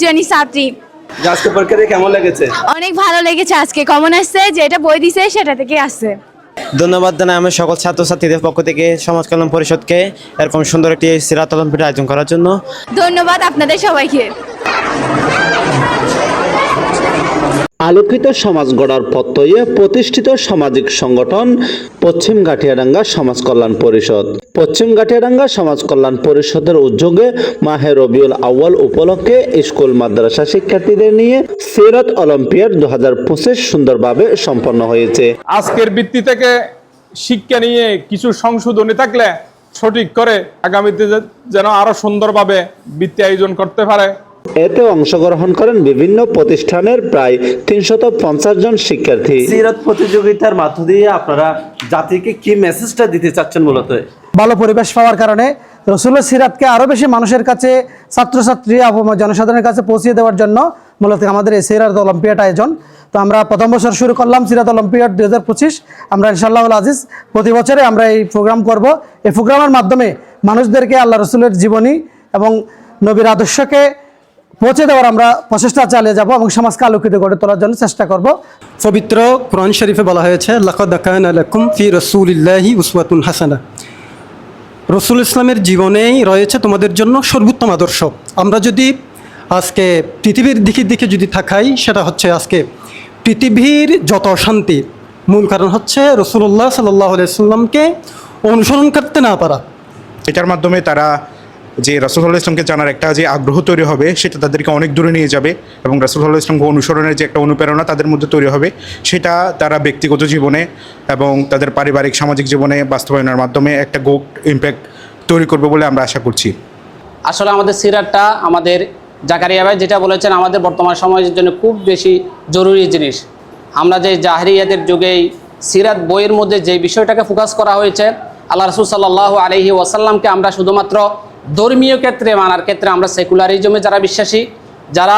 Johnny ছাত্রী আজকে পরীক্ষা দিয়ে কেমন লেগেছে? অনেক ভালো লেগেছে আজকে। কমন আসছে যেটা বই দিছে সেটা থেকে আসছে। ধন্যবাদ জানাই আমি সকল ছাত্রছাত্রীদের পক্ষ থেকে সমাজ কল্যাণ পরিষদকে এরকম সুন্দর একটি সিরাতলম্পিটা আয়োজন করার জন্য। ধন্যবাদ আপনাদের সবাইকে। আলোকিত সমাজ গড়ার প্রত্যয়ে প্রতিষ্ঠিত সামাজিক সংগঠন পশ্চিম গাঠিয়াডাঙ্গা সমাজ কল্যাণ পরিষদ। পশ্চিম গাঠিয়াডাঙ্গা সমাজ কল্যাণ পরিষদের উদ্যোগে মাহে রবিউল আউয়াল উপলক্ষে স্কুল, মাদ্রাসা শিক্ষার্থীদের নিয়ে সিরাত অলিম্পিয়াড দু হাজার পঁচিশ সুন্দরভাবে সম্পন্ন হয়েছে। আজকের বৃত্তি থেকে শিক্ষা নিয়ে কিছু সংশোধনী থাকলে সঠিক করে আগামীতে যেন আরও সুন্দরভাবে বৃত্তি আয়োজন করতে পারে। এতে অংশগ্রহণ করেন বিভিন্ন প্রতিষ্ঠানের প্রায় তিনশত পঞ্চাশ জন শিক্ষার্থী। সিরাত প্রতিযোগিতার মাধ্য দিয়ে আপনারা জাতিকে কি মেসেজটা দিতে চাচ্ছেন মূলত? ভালো পরিবেশ পাওয়ার কারণে রসুলের সিরাতকে আরও বেশি মানুষের কাছে ছাত্রছাত্রী এবং জনসাধারণের কাছে পৌঁছে দেওয়ার জন্য মূলত আমাদের এই সিরাত অলিম্পিয়াড আয়োজন। তো আমরা প্রথম বছর শুরু করলাম সিরাত অলিম্পিয়াড দুই হাজার পঁচিশ। আমরা ইনশাল্লাহ আজিজ প্রতি বছরে আমরা এই প্রোগ্রাম করব। এই প্রোগ্রামের মাধ্যমে মানুষদেরকে আল্লাহ রসুলের জীবনী এবং নবীর আদর্শকে পৌঁছে দেওয়ার আমরা প্রচেষ্টা চালিয়ে যাব এবং সমাজকে আলোকিত করে তোলার জন্য চেষ্টা করব। পবিত্র কোরআন শরীফে বলা হয়েছে লাকুম ফি রাসূলিল্লাহি উসওয়াতুন হাসানা। রসুল ইসলামের জীবনেই রয়েছে তোমাদের জন্য সর্বোত্তম আদর্শ। আমরা যদি আজকে পৃথিবীর দিকে দিকে যদি থাকাই সেটা হচ্ছে আজকে পৃথিবীর যত অশান্তি মূল কারণ হচ্ছে রসুল্লাহ সাল্লাহ সাল্লামকে অনুসরণ করতে না পারা। এটার মাধ্যমে তারা যে রাসুল্লাহ ইসলামকে জানার একটা যে আগ্রহ তৈরি হবে, সেটা তাদেরকে অনেক দূরে নিয়ে যাবে এবং রাসুল্লাহ ইসলামকে অনুসরণের যে একটা অনুপ্রেরণা তাদের মধ্যে তৈরি হবে, সেটা তারা ব্যক্তিগত জীবনে এবং তাদের পারিবারিক সামাজিক জীবনে বাস্তবায়নের মাধ্যমে একটা গোট ইম্প্যাক্ট তৈরি করবে বলে আমরা আশা করছি। আসলে আমাদের সিরাতটা আমাদের জাকারিয়া ভাই যেটা বলেছেন, আমাদের বর্তমান সমাজের জন্য খুব বেশি জরুরি জিনিস। আমরা যে জাহরিয়াদের যুগেই সিরাত বইয়ের মধ্যে যে বিষয়টাকে ফোকাস করা হয়েছে, আল্লাহ রসুল সাল্লাহ আলহি ওয়াসাল্লামকে আমরা শুধুমাত্র ধর্মীয় ক্ষেত্রে, মানার ক্ষেত্রে আমরা সেকুলারিজমে যারা বিশ্বাসী, যারা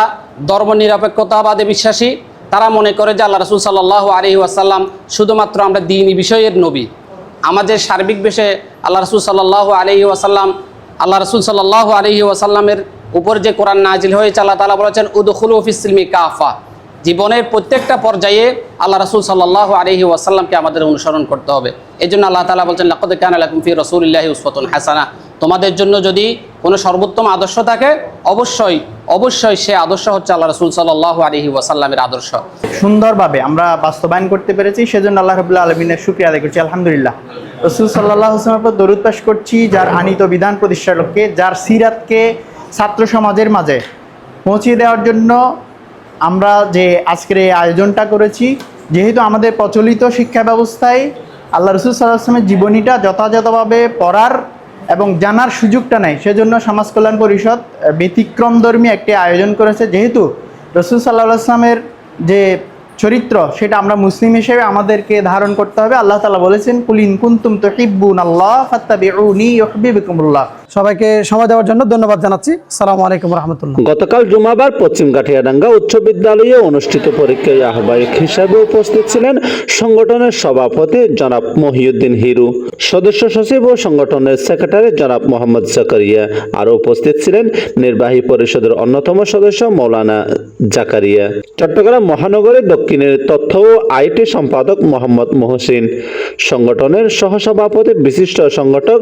ধর্ম নিরপেক্ষতাবাদে বিশ্বাসী, তারা মনে করে যে আল্লাহ রসুল সাল্লাহ আলহি ওয়াসাল্লাম শুধুমাত্র আমরা দিনই বিষয়ের নবী। আমাদের সার্বিক বিষয়ে আল্লাহ রসুল সাল্লাহ আলহি ওয়াসাল্লাম, আল্লাহ রসুল সাল্লাহ আলহি ওয়াসাল্লামের উপর যে কোরআন নাজিল হয়েছে, আল্লাহ তালা বলেছেন উদুল ফিসিলমি কাফা। জীবনের প্রত্যেকটা পর্যায়ে আল্লাহ রসুল সাল্লাহ আলহি ওয়াসাল্লামকে আমাদের অনুসরণ করতে হবে। এই জন্য আল্লাহ তালা বলছেন, লাকদ কান আলাকুম ফি রসুলিল্লাহি উসফতুন হাসানা। তোমাদের জন্য যদি কোনো সর্বোত্তম আদর্শ থাকে, অবশ্যই অবশ্যই সে আদর্শ হচ্ছে আল্লাহ রসুল সাল্লাহ আলহি ওয়াসাল্লামের আদর্শ। সুন্দরভাবে আমরা বাস্তবায়ন করতে পেরেছি, সেজন্য আল্লাহ রবুল্লাহ আলমিনের শুক্রিয়া আদায় করছি, আলহামদুলিল্লাহ। রসুল সাল্লাহ হোসেনের উপর দরুদ পাশ করছি, যার আনিত বিধান প্রতিষ্ঠার লক্ষ্যে, যার সিরাতকে ছাত্র সমাজের মাঝে পৌঁছিয়ে দেওয়ার জন্য আমরা যে আজকের এই আয়োজনটা করেছি, যেহেতু আমাদের প্রচলিত শিক্ষা ব্যবস্থায় আল্লাহ রসুল সাল্লাহ আসলামের জীবনীটা যথাযথভাবে পড়ার এবং জানার সুযোগটা নেই। সেজন্য সমাজ কল্যাণ পরিষদ ব্যতিক্রমধর্মী একটি আয়োজন করেছে। যেহেতু রসুল সাল্লাহ আসলামের যে চরিত্র, সেটা আমরা মুসলিম হিসেবে আমাদেরকে ধারণ করতে হবে। আল্লাহ তালা বলেছেন কুলিন কুন্তুম তো হিব্বুন আল্লাহ ফাত্তাবি ফাত্তাবিউনি ইউহিব্বুকুমুল্লাহ। সবাইকে সময় দেওয়ার জন্য ধন্যবাদ জানাচ্ছি। সালামু আলাইকুম রহমতুল্লাহ। গতকাল জুমাবার পশ্চিম গাঠিয়াডাঙ্গা উচ্চ বিদ্যালয়ে অনুষ্ঠিত পরীক্ষায় আহ্বায়ক হিসাবে উপস্থিত ছিলেন সংগঠনের সভাপতি জনাব মহিউদ্দিন হিরু। সদস্য সচিব ও সংগঠনের সেক্রেটারি জনাব মোহাম্মদ জাকারিয়া। আরও উপস্থিত ছিলেন নির্বাহী পরিষদের অন্যতম সদস্য মৌলানা জাকারিয়া। চট্টগ্রাম মহানগরের দক্ষিণের তথ্য ও আইটি সম্পাদক মোহাম্মদ মহসিন। সংগঠনের সহসভাপতি বিশিষ্ট সংগঠক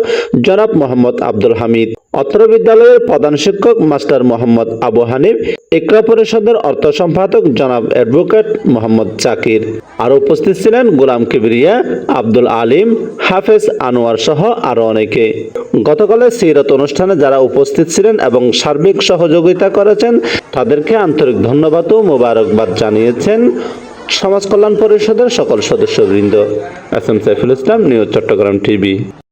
জনাব মোহাম্মদ আব্দুল হামিদ, অত্র বিদ্যালয়ের প্রধান শিক্ষক মাস্টার মোহাম্মদ আবু হানিফ, ইকরা পরিষদের অর্থ সম্পাদক জনাব অ্যাডভোকেট মোহাম্মদ জাকির আর উপস্থিত ছিলেন গোলাম কিবরিয়া, আব্দুল আলিম, হাফেজ আনোয়ার সহ আরও অনেকে। গতকালের সিরত অনুষ্ঠানে যারা উপস্থিত ছিলেন এবং সার্বিক সহযোগিতা করেছেন, তাদেরকে আন্তরিক ধন্যবাদ ও মোবারকবাদ জানিয়েছেন সমাজ কল্যাণ পরিষদের সকল সদস্যবৃন্দ S M Saiful Islam news Chattogram TV.